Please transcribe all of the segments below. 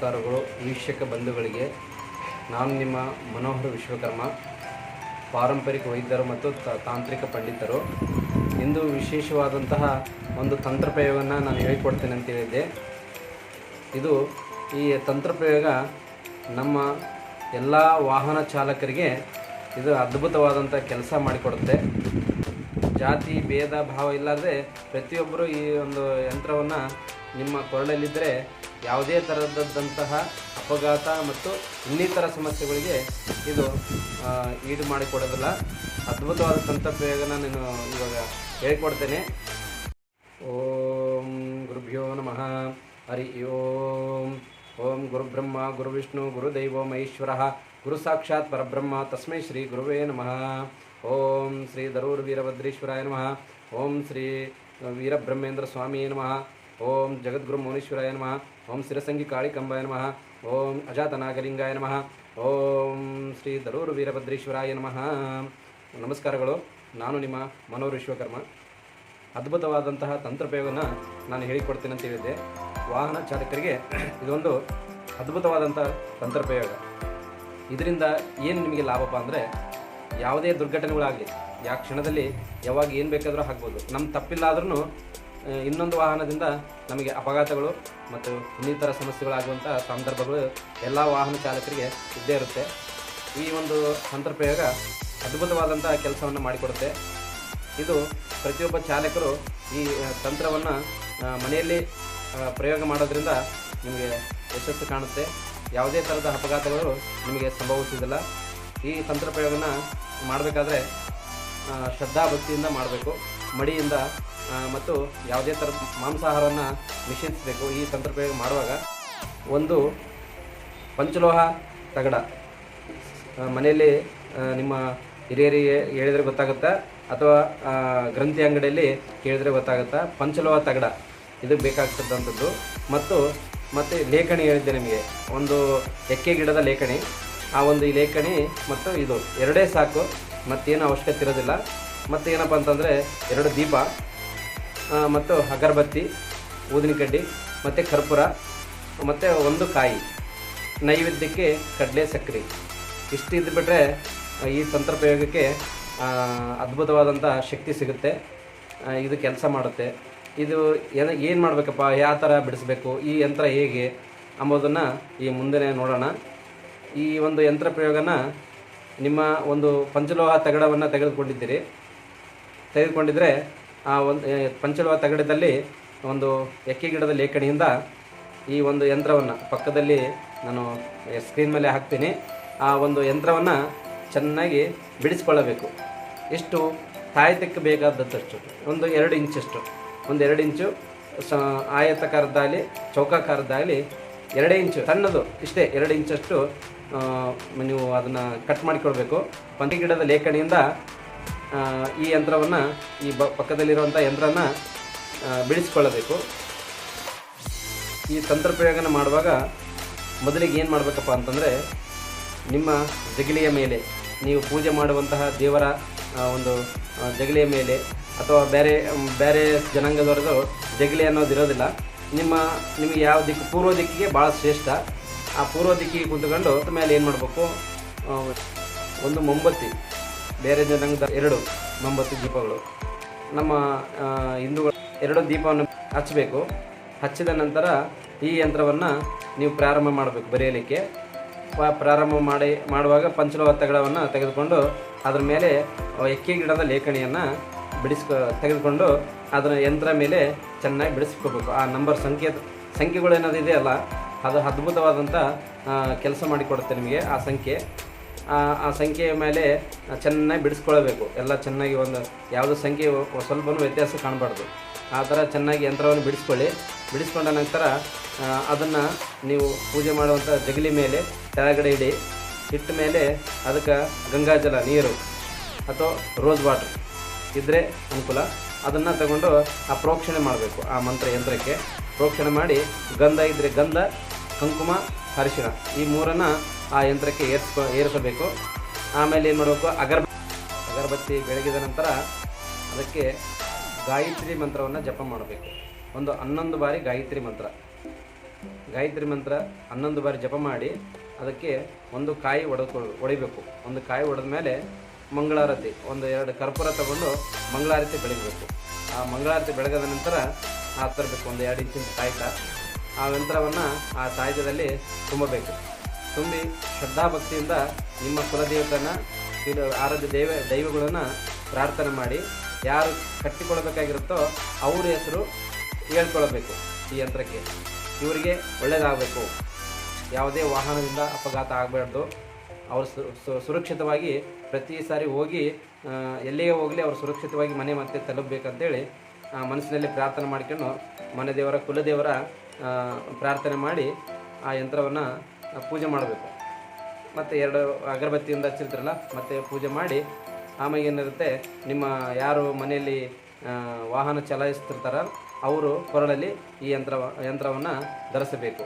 ನಮಸ್ಕಾರಗಳು ವೀಕ್ಷಕ ಬಂಧುಗಳಿಗೆ. ನಾನು ನಿಮ್ಮ ಮನೋಹರ ವಿಶ್ವಕರ್ಮ, ಪಾರಂಪರಿಕ ವೈದ್ಯರು ಮತ್ತು ತಾಂತ್ರಿಕ ಪಂಡಿತರು. ಇಂದು ವಿಶೇಷವಾದಂತಹ ಒಂದು ತಂತ್ರಪ್ರಯೋಗವನ್ನು ನಾನು ಹೇಳಿಕೊಡ್ತೇನೆ ಅಂತ ಹೇಳಿದ್ದೆ. ಇದು ಈ ತಂತ್ರಪ್ರಯೋಗ ನಮ್ಮ ಎಲ್ಲ ವಾಹನ ಚಾಲಕರಿಗೆ ಇದು ಅದ್ಭುತವಾದಂಥ ಕೆಲಸ ಮಾಡಿಕೊಡುತ್ತೆ. ಜಾತಿ, ಭೇದ, ಭಾವ ಇಲ್ಲದೆ ಪ್ರತಿಯೊಬ್ಬರು ಈ ಒಂದು ಯಂತ್ರವನ್ನು ನಿಮ್ಮ ಕೊರಳಲ್ಲಿದ್ದರೆ ಯಾವುದೇ ಥರದಂತಹ ಅಪಘಾತ ಮತ್ತು ಇನ್ನಿತರ ಸಮಸ್ಯೆಗಳಿಗೆ ಇದು ಈಡು ಮಾಡಿಕೊಡೋದಿಲ್ಲ. ಅದ್ಭುತವಾದ ಪ್ರಯೋಗ ನಾನು ಇವಾಗ ಹೇಳ್ಕೊಡ್ತೇನೆ. ಓಂ ಗುರುಭ್ಯೋ ನಮಃ. ಹರಿ ಓಂ. ಓಂ ಗುರುಬ್ರಹ್ಮ, ಗುರುವಿಷ್ಣು, ಗುರುದೈವ ಮಹೇಶ್ವರ. ಗುರು ಸಾಕ್ಷಾತ್ ಪರಬ್ರಹ್ಮ. ತಸ್ಮೈ ಶ್ರೀ ಗುರುವೇ ನಮಃ. ಓಂ ಶ್ರೀ ದರೂರ್ ವೀರಭದ್ರೇಶ್ವರಾಯ ನಮಃ. ಓಂ ಶ್ರೀ ವೀರಬ್ರಹ್ಮೇಂದ್ರ ಸ್ವಾಮಿ ನಮಃ. ಓಂ ಜಗದ್ಗುರು ಮೌನೀಶ್ವರಾಯ ನಮಃ. ಓಂ ಶಿರಸಂಗಿ ಕಾಳಿಕಂಬಾಯ ನಮಃ. ಓಂ ಅಜಾತನಾಗಲಿಂಗಾಯ ನಮಃ. ಓಂ ಶ್ರೀ ಧರೂರು ವೀರಭದ್ರೇಶ್ವರಾಯ ನಮಃ. ನಮಸ್ಕಾರಗಳು. ನಾನು ನಿಮ್ಮ ಮನೋರ್ ವಿಶ್ವಕರ್ಮ. ಅದ್ಭುತವಾದಂತಹ ತಂತ್ರಪ್ರಯೋಗನ ನಾನು ಹೇಳಿಕೊಡ್ತೇನೆ ಅಂತ ಹೇಳಿದ್ದೆ. ವಾಹನ ಚಾಲಕರಿಗೆ ಇದೊಂದು ಅದ್ಭುತವಾದಂಥ ತಂತ್ರಪ್ರಯೋಗ. ಇದರಿಂದ ಏನು ನಿಮಗೆ ಲಾಭಪ್ಪ ಅಂದರೆ ಯಾವುದೇ ದುರ್ಘಟನೆಗಳಾಗಲಿ, ಯಾವ ಕ್ಷಣದಲ್ಲಿ ಯಾವಾಗ ಏನು ಬೇಕಾದರೂ ಆಗ್ಬೋದು. ನಮ್ಮ ತಪ್ಪಿಲ್ಲ ಆದ್ರೂ ಇನ್ನೊಂದು ವಾಹನದಿಂದ ನಮಗೆ ಅಪಘಾತಗಳು ಮತ್ತು ಇನ್ನಿತರ ಸಮಸ್ಯೆಗಳಾಗುವಂಥ ಸಂದರ್ಭಗಳು ಎಲ್ಲ ವಾಹನ ಚಾಲಕರಿಗೆ ಇದ್ದೇ ಇರುತ್ತೆ. ಈ ಒಂದು ತಂತ್ರಪ್ರಯೋಗ ಅದ್ಭುತವಾದಂಥ ಕೆಲಸವನ್ನು ಮಾಡಿಕೊಡುತ್ತೆ. ಇದು ಪ್ರತಿಯೊಬ್ಬ ಚಾಲಕರು ಈ ತಂತ್ರವನ್ನು ಮನೆಯಲ್ಲಿ ಪ್ರಯೋಗ ಮಾಡೋದ್ರಿಂದ ನಿಮಗೆ ಯಶಸ್ಸು ಕಾಣುತ್ತೆ. ಯಾವುದೇ ಥರದ ಅಪಘಾತಗಳು ನಿಮಗೆ ಸಂಭವಿಸುವುದಿಲ್ಲ. ಈ ತಂತ್ರ ಪ್ರಯೋಗನ ಮಾಡಬೇಕಾದ್ರೆ ಶ್ರದ್ಧಾ ಭಕ್ತಿಯಿಂದ ಮಾಡಬೇಕು. ಮಡಿಯಿಂದ ಮತ್ತು ಯಾವುದೇ ಥರದ ಮಾಂಸಾಹಾರವನ್ನು ನಿಷೇಧಿಸಬೇಕು, ಈ ತಂತ್ರಪ್ರಯೋಗ ಮಾಡುವಾಗ ಒಂದು ಪಂಚಲೋಹ ತಗಡ. ಮನೆಯಲ್ಲಿ ನಿಮ್ಮ ಹಿರಿಯರಿಗೆ ಹೇಳಿದರೆ ಗೊತ್ತಾಗುತ್ತಾ? ಅಥವಾ ಗ್ರಂಥಿ ಅಂಗಡಿಯಲ್ಲಿ ಕೇಳಿದರೆ ಗೊತ್ತಾಗುತ್ತಾ? ಪಂಚಲೋಹ ತಗಡ. ಇದು ಬೇಕಾಗ್ತದಂಥದ್ದು. ಮತ್ತು ಮತ್ತು ಲೇಖಣಿ ಹೇಳಿದ್ದೆ ನಿಮಗೆ. ಒಂದು ಎಕ್ಕೆ ಗಿಡದ ಲೇಖಣಿ. ಆ ಒಂದು ಈ ಲೇಖಣಿ ಮತ್ತು ಇದು. ಎರಡೇ ಸಾಕು. ಮತ್ತೇನು ಅವಶ್ಯಕತೆ ಇರೋದಿಲ್ಲ. ಮತ್ತೇನಪ್ಪ ಅಂತಂದರೆ ಎರಡು ದೀಪ. ಮತ್ತು ಅಗರಬತ್ತಿ ಊದಿನಕಡ್ಡಿ ಮತ್ತು ಕರ್ಪೂರ, ಮತ್ತು ಒಂದು ಕಾಯಿ. ನೈವೇದ್ಯಕ್ಕೆ ಕಡಲೆ ಸಕ್ಕರೆ. ಇಷ್ಟು ಇದ್ದುಬಿಟ್ರೆ ಈ ತಂತ್ರಪ್ರಯೋಗಕ್ಕೆ ಅದ್ಭುತವಾದಂಥ ಶಕ್ತಿ ಸಿಗುತ್ತೆ. ಇದು ಕೆಲಸ ಮಾಡುತ್ತೆ. ಇದು ಏನು ಏನು ಮಾಡಬೇಕಪ್ಪ? ಯಾವ ಥರ ಬಿಡಿಸ್ಬೇಕು? ಈ ಯಂತ್ರ ಹೇಗೆ? ಅಂಬೋದನ್ನು ಈ ಮುಂದೆ ನೋಡೋಣ. ಈ ಒಂದು ಯಂತ್ರ ಪ್ರಯೋಗನ ನಿಮ್ಮ ಒಂದು ಪಂಚಲೋಹ ತಗಡವನ್ನು ತೆಗೆದುಕೊಂಡಿದ್ದೀರಿ. ತೆಗೆದುಕೊಂಡಿದ್ರೆ ಆ ಒಂದು ಪಂಚಲುವ ತಗಡದಲ್ಲಿ ಒಂದು ಎಕ್ಕೆ ಗಿಡದ ಲೇಖಣಿಯಿಂದ ಈ ಒಂದು ಯಂತ್ರವನ್ನು ಪಕ್ಕದಲ್ಲಿ ನಾನು ಸ್ಕ್ರೀನ್ ಮೇಲೆ ಹಾಕ್ತೀನಿ. ಆ ಒಂದು ಯಂತ್ರವನ್ನು ಚೆನ್ನಾಗಿ ಬಿಡಿಸ್ಕೊಳ್ಳಬೇಕು. ಎಷ್ಟು ತಾಯತಕ್ಕೆ ಬೇಕಾದದ್ದಷ್ಟು, ಒಂದು ಎರಡು ಇಂಚಷ್ಟು, ಒಂದು ಎರಡು ಇಂಚು ಸ, ಆಯತಕಾರದ್ದಾಗಲಿ, ಚೌಕಾಕಾರದ್ದಾಗಲಿ, ಎರಡೇ ಇಂಚು, ಸಣ್ಣದು ಇಷ್ಟೇ, ಎರಡು ಇಂಚಷ್ಟು ನೀವು ಅದನ್ನು ಕಟ್ ಮಾಡಿಕೊಳ್ಬೇಕು. ಪಂಚ ಗಿಡದ ಲೇಖಣಿಯಿಂದ ಈ ಯಂತ್ರವನ್ನು, ಈ ಬ ಪಕ್ಕದಲ್ಲಿರುವಂಥ ಯಂತ್ರನ ಬಿಡಿಸ್ಕೊಳ್ಳಬೇಕು. ಈ ತಂತ್ರ ಪ್ರಯೋಗನ ಮಾಡುವಾಗ ಮೊದಲಿಗೆ ಏನು ಮಾಡಬೇಕಪ್ಪ ಅಂತಂದರೆ, ನಿಮ್ಮ ಜಗಲಿಯ ಮೇಲೆ, ನೀವು ಪೂಜೆ ಮಾಡುವಂತಹ ದೇವರ ಒಂದು ಜಗಲಿಯ ಮೇಲೆ, ಅಥವಾ ಬೇರೆ ಬೇರೆ ಜನಾಂಗದವರೆಗೂ ಜಗಲಿ ಅನ್ನೋದು ಇರೋದಿಲ್ಲ. ನಿಮ್ಮ, ನಿಮಗೆ ಯಾವ ದಿಕ್ಕು, ಪೂರ್ವ ದಿಕ್ಕಿಗೆ ಭಾಳ ಶ್ರೇಷ್ಠ. ಆ ಪೂರ್ವ ದಿಕ್ಕಿಗೆ ಕುಂತ್ಕೊಂಡು ಮೇಲೆ ಏನು ಮಾಡಬೇಕು? ಒಂದು ಮೊಂಬತ್ತಿ. ಬೇರೆ ಜನಾಂಗದ ಎರಡು ಮೊಂಬತ್ತು ದೀಪಗಳು. ನಮ್ಮ ಹಿಂದೂಗಳು ಎರಡು ದೀಪವನ್ನು ಹಚ್ಚಬೇಕು. ಹಚ್ಚಿದ ನಂತರ ಈ ಯಂತ್ರವನ್ನು ನೀವು ಪ್ರಾರಂಭ ಮಾಡಬೇಕು ಬರೆಯಲಿಕ್ಕೆ. ಪ್ರಾರಂಭ ಮಾಡಿ, ಮಾಡುವಾಗ ಪಂಚಲೋಹ ತಗಡವನ್ನು ತೆಗೆದುಕೊಂಡು ಅದರ ಮೇಲೆ ಎಕ್ಕಿ ಗಿಡದ ಲೇಖಣಿಯನ್ನು ಬಿಡಿಸ್ಕೊ, ತೆಗೆದುಕೊಂಡು ಅದರ ಯಂತ್ರ ಮೇಲೆ ಚೆನ್ನಾಗಿ ಬಿಡಿಸ್ಕೋಬೇಕು. ಆ ನಂಬರ್ ಸಂಖ್ಯೆ ಸಂಖ್ಯೆಗಳು ಏನಾದ್ರು ಇದೆಯಲ್ಲ, ಅದು ಅದ್ಭುತವಾದಂಥ ಕೆಲಸ ಮಾಡಿಕೊಡುತ್ತೆ ನಿಮಗೆ ಆ ಸಂಖ್ಯೆ. ಆ ಸಂಖ್ಯೆಯ ಮೇಲೆ ಚೆನ್ನಾಗಿ ಬಿಡಿಸ್ಕೊಳ್ಬೇಕು. ಎಲ್ಲ ಚೆನ್ನಾಗಿ ಒಂದು ಯಾವುದೋ ಸಂಖ್ಯೆ ಸ್ವಲ್ಪನೂ ವ್ಯತ್ಯಾಸ ಕಾಣಬಾರ್ದು. ಆ ಥರ ಚೆನ್ನಾಗಿ ಯಂತ್ರವನ್ನು ಬಿಡಿಸ್ಕೊಳ್ಳಿ. ಬಿಡಿಸ್ಕೊಂಡ ನಂತರ ಅದನ್ನು ನೀವು ಪೂಜೆ ಮಾಡುವಂಥ ಜಗಲಿ ಮೇಲೆ, ಕೆಳಗಡೆ ಇಡಿ. ಇಟ್ಟ ಮೇಲೆ ಅದಕ್ಕೆ ಗಂಗಾಜಲ, ನೀರು ಅಥವಾ ರೋಸ್ ವಾಟರ್ ಇದ್ದರೆ ಅನುಕೂಲ. ಅದನ್ನು ತಗೊಂಡು ಆ ಪ್ರೋಕ್ಷಣೆ ಮಾಡಬೇಕು, ಆ ಮಂತ್ರ ಯಂತ್ರಕ್ಕೆ. ಪ್ರೋಕ್ಷಣೆ ಮಾಡಿ ಗಂಧ ಇದ್ದರೆ ಗಂಧ, ಕುಂಕುಮ, ಅರಿಶಿಣ ಈ ಮೂರನ್ನು ಆ ಯಂತ್ರಕ್ಕೆ ಏರಿಸ್ಕೊ ಏರಿಸಬೇಕು. ಆಮೇಲೆ ಏನು ಮಾಡಬೇಕು? ಅಗರ್ ಅಗರಬತ್ತಿ ಬೆಳಗಿದ ನಂತರ ಅದಕ್ಕೆ ಗಾಯತ್ರಿ ಮಂತ್ರವನ್ನು ಜಪ ಮಾಡಬೇಕು. ಒಂದು ಹನ್ನೊಂದು ಬಾರಿ ಗಾಯತ್ರಿ ಮಂತ್ರ. ಗಾಯತ್ರಿ ಮಂತ್ರ ಹನ್ನೊಂದು ಬಾರಿ ಜಪ ಮಾಡಿ ಅದಕ್ಕೆ ಒಂದು ಕಾಯಿ ಒಡೆದು ಒಡಿಬೇಕು. ಒಂದು ಕಾಯಿ ಒಡೆದ ಮೇಲೆ ಮಂಗಳಾರತಿ, ಒಂದು ಎರಡು ಕರ್ಪೂರ ತಗೊಂಡು ಮಂಗಳಾರತಿ ಬೆಳಗಬೇಕು. ಆ ಮಂಗಳಾರತಿ ಬೆಳಗದ ನಂತರ ಆ ತರಬೇಕು ಒಂದು ಎರಡು ಇಂಚಿನ ಕಾಯಕ ಆ ಯಂತ್ರವನ್ನು ಆ ತಾಯ್ತದಲ್ಲಿ ತುಂಬಬೇಕು. ತುಂಬಿ ಶ್ರದ್ಧಾಭಕ್ತಿಯಿಂದ ನಿಮ್ಮ ಕುಲದೇವತನ ಆರಾಧ್ಯ ದೈವ, ದೈವಗಳನ್ನು ಪ್ರಾರ್ಥನೆ ಮಾಡಿ, ಯಾರು ಕಟ್ಟಿಕೊಳ್ಬೇಕಾಗಿರುತ್ತೋ ಅವ್ರ ಹೆಸರು ಹೇಳ್ಕೊಳ್ಬೇಕು ಈ ಯಂತ್ರಕ್ಕೆ. ಇವರಿಗೆ ಒಳ್ಳೆಯದಾಗಬೇಕು ಯಾವುದೇ ವಾಹನದಿಂದ ಅಪಘಾತ ಆಗಬಾರ್ದು. ಅವರು ಸುರಕ್ಷಿತವಾಗಿ ಪ್ರತಿ ಸಾರಿ ಹೋಗಿ ಎಲ್ಲಿಗೆ ಹೋಗಲಿ ಅವರು ಸುರಕ್ಷಿತವಾಗಿ ಮನೆ ಮತ್ತೆ ತಲುಪಬೇಕಂತೇಳಿ ಮನಸ್ಸಿನಲ್ಲಿ ಪ್ರಾರ್ಥನೆ ಮಾಡ್ಕೊಂಡು ಮನೆ ದೇವರ, ಕುಲದೇವರ ಪ್ರಾರ್ಥನೆ ಮಾಡಿ ಆ ಯಂತ್ರವನ್ನು ಪೂಜೆ ಮಾಡಬೇಕು. ಮತ್ತು ಎರಡು ಅಗರಬತ್ತಿಯಿಂದ ಹಚ್ಚಿರ್ತಾರಲ್ಲ, ಮತ್ತೆ ಪೂಜೆ ಮಾಡಿ ಆಮೇಲೆ ಏನಿರುತ್ತೆ, ನಿಮ್ಮ ಯಾರು ಮನೆಯಲ್ಲಿ ವಾಹನ ಚಲಾಯಿಸ್ತಿರ್ತಾರ ಅವರು ಕೊರಳಲ್ಲಿ ಈ ಯಂತ್ರ, ಯಂತ್ರವನ್ನು ಧರಿಸಬೇಕು.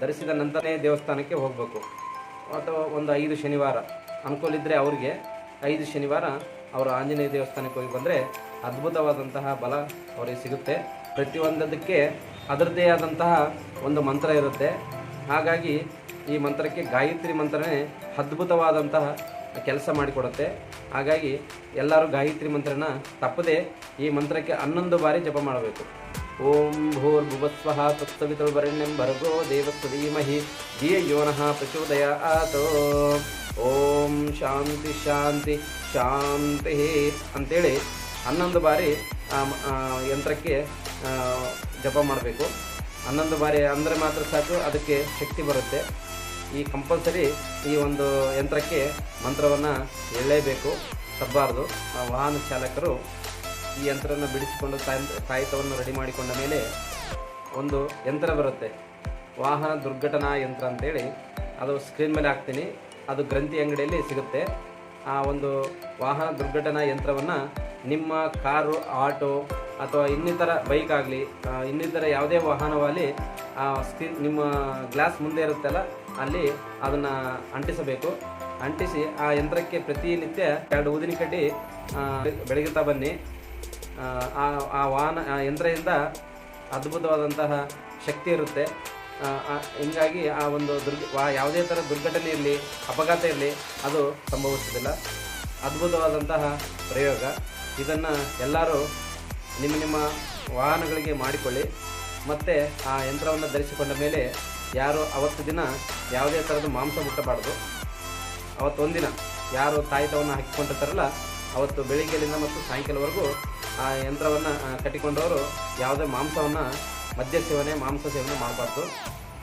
ಧರಿಸಿದ ನಂತರನೇ ದೇವಸ್ಥಾನಕ್ಕೆ ಹೋಗಬೇಕು. ಅಥವಾ ಒಂದು ಐದು ಶನಿವಾರ, ಅನುಕೂಲ ಇದ್ದರೆ ಅವ್ರಿಗೆ ಐದು ಶನಿವಾರ ಅವರು ಆಂಜನೇಯ ದೇವಸ್ಥಾನಕ್ಕೆ ಹೋಗಿ ಬಂದರೆ ಅದ್ಭುತವಾದಂತಹ ಬಲ ಅವರಿಗೆ ಸಿಗುತ್ತೆ. ಪ್ರತಿಯೊಂದಕ್ಕೆ ಅದರದ್ದೇ ಆದಂತಹ ಒಂದು ಮಂತ್ರ ಇರುತ್ತೆ. ಹಾಗಾಗಿ ಈ ಮಂತ್ರಕ್ಕೆ ಗಾಯತ್ರಿ ಮಂತ್ರನೇ ಅದ್ಭುತವಾದಂತಹ ಕೆಲಸ ಮಾಡಿಕೊಡುತ್ತೆ. ಹಾಗಾಗಿ ಎಲ್ಲರೂ ಗಾಯತ್ರಿ ಮಂತ್ರನ ತಪ್ಪದೆ ಈ ಮಂತ್ರಕ್ಕೆ ಹನ್ನೊಂದು ಬಾರಿ ಜಪ ಮಾಡಬೇಕು. ಓಂ ಭೂರ್ಭುವಸ್ವಃ ತತ್ಸವಿತುರ್ವರೆಣ್ಯಂ ಭರ್ಗೋ ದೇವಸ್ವ ಧೀಮಹಿ ಧಿಯ ಯೋನಃ ಪ್ರಚೋದಯ ಆತೋ. ಓಂ ಶಾಂತಿ ಶಾಂತಿ ಶಾಂತಿ ಅಂತೇಳಿ ಹನ್ನೊಂದು ಬಾರಿ ಯಂತ್ರಕ್ಕೆ ಜಪ ಮಾಡಬೇಕು. ಹನ್ನೊಂದು ಬಾರಿ ಅಂದರೆ ಮಾತ್ರ ಸಾಕು, ಅದಕ್ಕೆ ಶಕ್ತಿ ಬರುತ್ತೆ. ಈ ಕಂಪಲ್ಸರಿ ಈ ಒಂದು ಯಂತ್ರಕ್ಕೆ ಮಂತ್ರವನ್ನು ಹೇಳಲೇಬೇಕು ತಬ್ಬಾರ್ದು ಆ ವಾಹನ ಚಾಲಕರು ಈ ಯಂತ್ರವನ್ನು ಬಿಡಿಸಿಕೊಂಡು ಕಾಯಿತವನ್ನು ರೆಡಿ ಮಾಡಿಕೊಂಡ ಮೇಲೆ ಒಂದು ಯಂತ್ರ ಬರುತ್ತೆ. ವಾಹನ ದುರ್ಘಟನಾ ಯಂತ್ರ ಅಂತೇಳಿ. ಅದು ಸ್ಕ್ರೀನ್ ಮೇಲೆ ಹಾಕ್ತೀನಿ. ಅದು ಗ್ರಂಥಿ ಅಂಗಡಿಯಲ್ಲಿ ಸಿಗುತ್ತೆ. ಆ ಒಂದು ವಾಹನ ದುರ್ಘಟನಾ ಯಂತ್ರವನ್ನು ನಿಮ್ಮ ಕಾರು ಆಟೋ ಅಥವಾ ಇನ್ನಿತರ ಬೈಕ್ ಆಗಲಿ ಇನ್ನಿತರ ಯಾವುದೇ ವಾಹನವಾಗಲಿ ಆ ಸ್ಕ್ರೀನ್ ನಿಮ್ಮ ಗ್ಲಾಸ್ ಮುಂದೆ ಇರುತ್ತಲ್ಲ ಅಲ್ಲಿ ಅದನ್ನು ಅಂಟಿಸಬೇಕು. ಅಂಟಿಸಿ ಆ ಯಂತ್ರಕ್ಕೆ ಪ್ರತಿನಿತ್ಯ ಎರಡು ಊದಿನ ಕಡ್ಡಿ ಬೆಳಗುತ್ತಾ ಬನ್ನಿ. ಆ, ವಾಹನ ಯಂತ್ರದಿಂದ ಅದ್ಭುತವಾದಂತಹ ಶಕ್ತಿ ಇರುತ್ತೆ. ಹಿಂಗಾಗಿ ಆ ಒಂದು ದುರ್ಗ ಯಾವುದೇ ಥರ ದುರ್ಘಟನೆ ಇರಲಿ, ಅಪಘಾತ ಇರಲಿ, ಅದು ಸಂಭವಿಸೋದಿಲ್ಲ ಅದ್ಭುತವಾದಂತಹ ಪ್ರಯೋಗ. ಇದನ್ನು ಎಲ್ಲರೂ ನಿಮ್ಮ ನಿಮ್ಮ ವಾಹನಗಳಿಗೆ ಮಾಡಿಕೊಳ್ಳಿ. ಮತ್ತು ಆ ಯಂತ್ರವನ್ನು ಧರಿಸಿಕೊಂಡ ಮೇಲೆ ಯಾರು ಅವತ್ತು ದಿನ ಯಾವುದೇ ಥರದ ಮಾಂಸ ಮುಟ್ಟಬಾರ್ದು. ಅವತ್ತೊಂದಿನ ಯಾರು ತಾಯಿತವನ್ನು ಹಾಕಿಕೊಂಡಿರ್ತಾರಲ್ಲ, ಅವತ್ತು ಬೆಳಿಗ್ಗೆಯಿಂದ ಮತ್ತು ಸಾಯಂಕಾಲವರೆಗೂ ಆ ಯಂತ್ರವನ್ನು ಕಟ್ಟಿಕೊಂಡವರು ಯಾವುದೇ ಮಾಂಸವನ್ನು ಮದ್ಯ ಸೇವನೆ, ಮಾಂಸ ಸೇವನೆ ಮಾಡಬಾರ್ದು.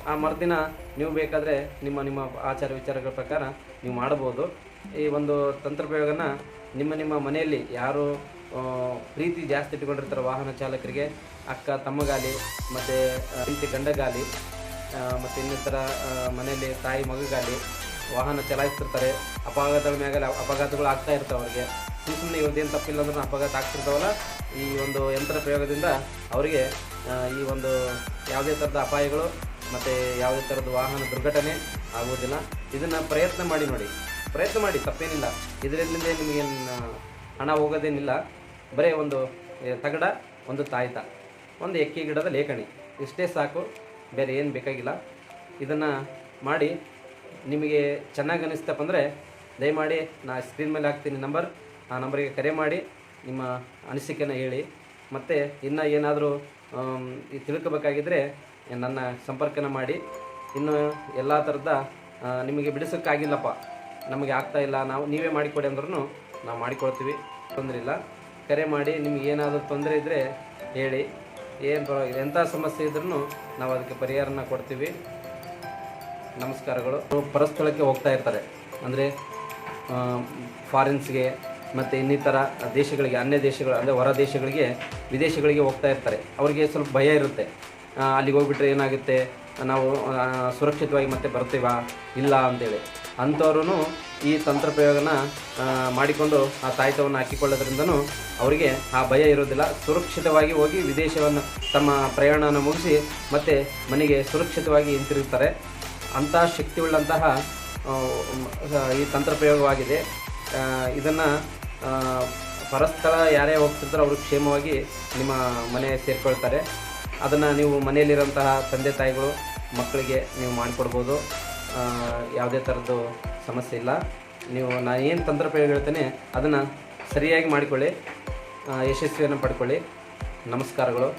ಆ ಮರುದಿನ ನೀವು ಬೇಕಾದರೆ ನಿಮ್ಮ ನಿಮ್ಮ ಆಚಾರ ವಿಚಾರಗಳ ಪ್ರಕಾರ ನೀವು ಮಾಡ್ಬೋದು ಈ ಒಂದು ತಂತ್ರ ಪ್ರಯೋಗನ ನಿಮ್ಮ ನಿಮ್ಮ ಮನೆಯಲ್ಲಿ ಯಾರು ಪ್ರೀತಿ ಜಾಸ್ತಿ ಇಟ್ಕೊಂಡಿರ್ತಾರೆ ವಾಹನ ಚಾಲಕರಿಗೆ, ಅಕ್ಕ ತಮ್ಮಗಾಲಿ, ಮತ್ತು ಪ್ರೀತಿ ಗಂಡಗಾಲಿ ಮತ್ತು ಇನ್ನಿತರ ಮನೆಯಲ್ಲಿ ತಾಯಿ ಮಗಗಾಲಿ, ವಾಹನ ಚಲಾಯಿಸ್ತಿರ್ತಾರೆ. ಅಪಘಾತಗಳ ಮ್ಯಾಗಲ್ಲಿ ಅಪಘಾತಗಳು ಆಗ್ತಾ ಇರ್ತವೆ ಅವ್ರಿಗೆ. ಸುಮ್ಮನೆ ಇವ್ರದ್ದೇನು ತಪ್ಪಿಲ್ಲ ಅಂದ್ರೆ ಅಪಘಾತ ಆಗ್ತಿರ್ತಾವಲ್ಲ, ಈ ಒಂದು ಯಂತ್ರ ಪ್ರಯೋಗದಿಂದ ಅವರಿಗೆ ಈ ಒಂದು ಯಾವುದೇ ಥರದ ಅಪಾಯಗಳು ಮತ್ತು ಯಾವುದೇ ಥರದ ವಾಹನ ದುರ್ಘಟನೆ ಆಗುವುದಿಲ್ಲ. ಇದನ್ನು ಪ್ರಯತ್ನ ಮಾಡಿ ನೋಡಿ. ಪ್ರಯತ್ನ ಮಾಡಿ, ತಪ್ಪೇನಿಲ್ಲ. ಇದರಿಂದ ನಿಮಗೇನು ಹಣ ಹೋಗೋದೇನಿಲ್ಲ. ಬರೀ ಒಂದು ತಗಡ, ಒಂದು ತಾಯ್ತ, ಒಂದು ಎಕ್ಕಿ ಗಿಡದ ಲೇಖಣಿ. ಇಷ್ಟೇ ಸಾಕು, ಬೇರೆ ಏನು ಬೇಕಾಗಿಲ್ಲ. ಇದನ್ನು ಮಾಡಿ ನಿಮಗೆ ಚೆನ್ನಾಗಿ ಅನಿಸ್ತಪ್ಪ ಅಂದರೆ ದಯಮಾಡಿ ನಾ ಸ್ಕ್ರೀನ್ ಮೇಲೆ ಹಾಕ್ತೀನಿ ನಂಬರ್. ಆ ನಂಬರಿಗೆ ಕರೆ ಮಾಡಿ ನಿಮ್ಮ ಅನಿಸಿಕೆನ ಹೇಳಿ. ಮತ್ತು ಇನ್ನು ಏನಾದರೂ ತಿಳ್ಕೊಬೇಕಾಗಿದ್ದರೆ ನನ್ನ ಸಂಪರ್ಕನ ಮಾಡಿ. ಇನ್ನು ಎಲ್ಲ ಥರದ ನಿಮಗೆ ಬಿಡಿಸೋಕ್ಕಾಗಿಲ್ಲಪ್ಪ. ನಮಗೆ ಆಗ್ತಾ ಇಲ್ಲ. ನಾವು, ನೀವೇ ಮಾಡಿಕೊಡಿ ಅಂದ್ರೂ ನಾವು ಮಾಡಿಕೊಡ್ತೀವಿ ತೊಂದರೆ ಇಲ್ಲ. ಕರೆ ಮಾಡಿ, ನಿಮ್ಗೆ ಏನಾದರೂ ತೊಂದರೆ ಇದ್ದರೆ ಹೇಳಿ. ಏನು ಪರವಾಗಿಲ್ಲ ಎಂಥ ಸಮಸ್ಯೆ ಇದ್ರೂ ನಾವು ಅದಕ್ಕೆ ಪರಿಹಾರನ ಕೊಡ್ತೀವಿ. ನಮಸ್ಕಾರಗಳು. ಪರಸ್ಥಳಕ್ಕೆ ಹೋಗ್ತಾ ಇರ್ತಾರೆ. ಅಂದರೆ ಫಾರಿನ್ಸ್ಗೆ ಮತ್ತು ಇನ್ನಿತರ ದೇಶಗಳಿಗೆ, ಅನ್ಯ ದೇಶಗಳು, ಅಂದರೆ ಹೊರ ದೇಶಗಳಿಗೆ, ವಿದೇಶಗಳಿಗೆ ಹೋಗ್ತಾ ಇರ್ತಾರೆ. ಅವರಿಗೆ ಸ್ವಲ್ಪ ಭಯ ಇರುತ್ತೆ. ಅಲ್ಲಿಗೆ ಹೋಗ್ಬಿಟ್ರೆ ಏನಾಗುತ್ತೆ? ನಾವು ಸುರಕ್ಷಿತವಾಗಿ ಮತ್ತೆ ಬರ್ತೀವಾ ಇಲ್ಲ ಅಂತೇಳಿ. ಅಂಥವ್ರೂ ಈ ತಂತ್ರ ಪ್ರಯೋಗನ ಮಾಡಿಕೊಂಡು ಆ ತಾಯ್ತವನ್ನು ಹಾಕಿಕೊಳ್ಳೋದ್ರಿಂದನೂ ಅವರಿಗೆ ಆ ಭಯ ಇರೋದಿಲ್ಲ. ಸುರಕ್ಷಿತವಾಗಿ ಹೋಗಿ ವಿದೇಶವನ್ನು, ತಮ್ಮ ಪ್ರಯಾಣನ ಮುಗಿಸಿ ಮತ್ತೆ ಮನೆಗೆ ಸುರಕ್ಷಿತವಾಗಿ ಹಿಂತಿರುಗ್ತಾರೆ. ಅಂತಹ ಶಕ್ತಿಯುಳ್ಳಂತಹ ಈ ತಂತ್ರ ಪ್ರಯೋಗವಾಗಿದೆ ಇದನ್ನು ಪರಸ್ಥಳ ಯಾರೇ ಹೋಗ್ತಿರ್ತಾರೋ ಅವರು ಕ್ಷೇಮವಾಗಿ ನಿಮ್ಮ ಮನೆ ಸೇರಿಕೊಳ್ತಾರೆ. ಅದನ್ನು ನೀವು ಮನೆಯಲ್ಲಿರೋಂತಹ ತಂದೆ ತಾಯಿಗಳು, ಮಕ್ಕಳಿಗೆ ನೀವು ಮಾಡಿಕೊಡ್ಬೋದು. ಯಾವುದೇ ಥರದ್ದು ಸಮಸ್ಯೆ ಇಲ್ಲ. ನೀವು ನಾನು ಏನು ತಂತ್ರಪ್ರಯೋಗ ಹೇಳ್ತೇನೆ, ಅದನ್ನು ಸರಿಯಾಗಿ ಮಾಡಿಕೊಳ್ಳಿ. ಯಶಸ್ವಿಯನ್ನು ಪಡ್ಕೊಳ್ಳಿ. ನಮಸ್ಕಾರಗಳು.